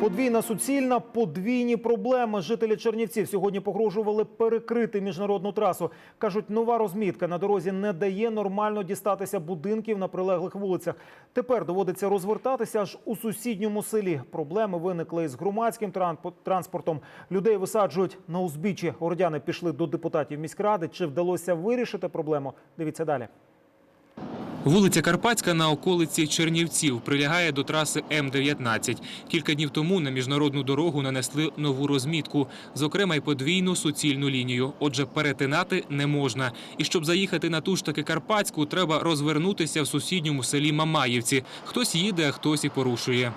Подвійна суцільна, подвійні проблеми. Жителі Чернівців сьогодні погрожували перекрити міжнародну трасу. Кажуть, нова розмітка на дорозі не дає нормально дістатися будинків на прилеглих вулицях. Тепер доводиться розвертатися аж у сусідньому селі. Проблеми виникли із громадським транспо- транспортом. Людей висаджують на узбіччі. Городяни пішли до депутатів міськради. Чи вдалося вирішити проблему? Дивіться далі. Вулиця Карпатська на околиці Чернівців прилягає до траси М-19. Кілька днів тому на міжнародну дорогу нанесли нову розмітку, зокрема й подвійну суцільну лінію. Отже, перетинати не можна. І щоб заїхати на ту ж таки Карпатську, треба розвернутися в сусідньому селі Мамаївці. Хтось їде, а хтось і порушує.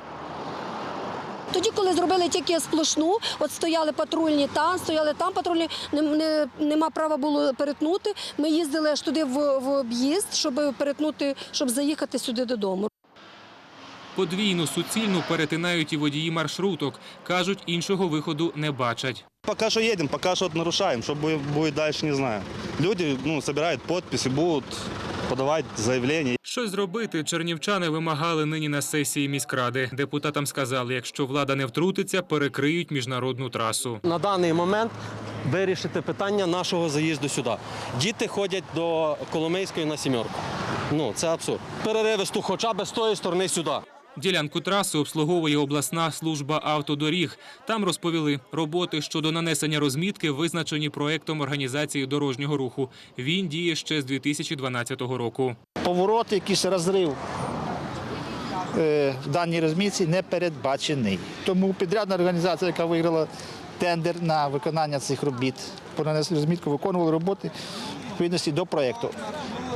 Тоді, коли зробили тільки сплошну, от стояли патрульні там, стояли там патрульні, не, не, нема права було перетнути. Ми їздили аж туди в, в об'їзд, щоб перетнути, щоб заїхати сюди додому. Подвійну суцільну перетинають і водії маршруток. Кажуть, іншого виходу не бачать. Пока что едем, пока что нарушаем. Что будет, будет дальше, не знаю. Люди ну, собирают подписи, будут подавать заявления. Щось зробити чернівчани вимагали нині на сесії міськради. Депутатам сказали, якщо влада не втрутиться, перекриють міжнародну трасу. на даний момент вирішити питання нашого заїзду сюди. Діти ходять до Коломийської на сімерку. Ну це абсурд. Переривисту хоча б з тої сторони сюди. Ділянку траси обслуговує обласна служба автодоріг. Там розповіли, роботи щодо нанесення розмітки визначені проектом організації дорожнього руху. Він діє ще з 2012 року. Поворот, якийсь розрив е, в даній розмітці не передбачений. Тому підрядна організація, яка виграла тендер на виконання цих робіт, по нанесенню розмітку виконували роботи відповідності до проєкту.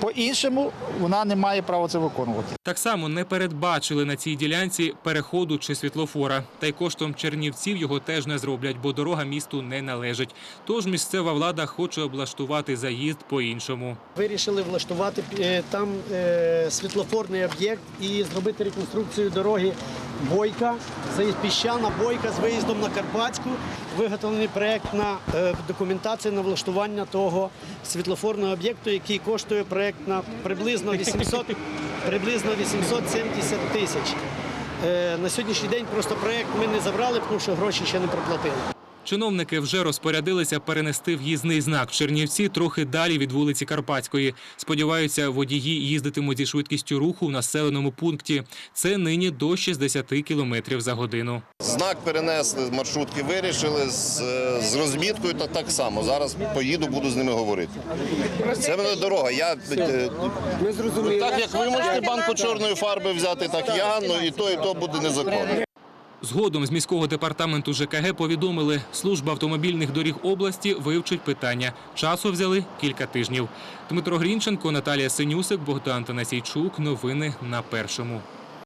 По-іншому вона не має права це виконувати. Так само не передбачили на цій ділянці переходу чи світлофора. Та й коштом чернівців його теж не зроблять, бо дорога місту не належить. Тож місцева влада хоче облаштувати заїзд по-іншому. Вирішили влаштувати е, там е, світлофорний об'єкт і зробити реконструкцію дороги Бойка, заїзд піщана Бойка з виїздом на Карпатську. Виготовлений проєкт на е, документацію на влаштування того світлофорного об'єкту, який коштує проєкт на приблизно 800, приблизно 870 тисяч. Е, На сьогоднішній день просто проєкт ми не забрали, тому що гроші ще не проплатили. Чиновники вже розпорядилися перенести в'їзний знак в Чернівці трохи далі від вулиці Карпатської. Сподіваються, водії їздитимуть зі швидкістю руху в населеному пункті. Це нині до 60 кілометрів за годину. Знак перенесли, маршрутки вирішили з, е, з розміткою та так само. Зараз поїду, буду з ними говорити. Це в мене дорога. Я е, так як ви можете банку чорної фарби взяти, так я ну і то, і то буде незаконно. Згодом з міського департаменту ЖКГ повідомили, служба автомобільних доріг області вивчить питання. Часу взяли кілька тижнів. Дмитро Грінченко, Наталія Синюсик, Богдан Танасійчук. Новини на першому.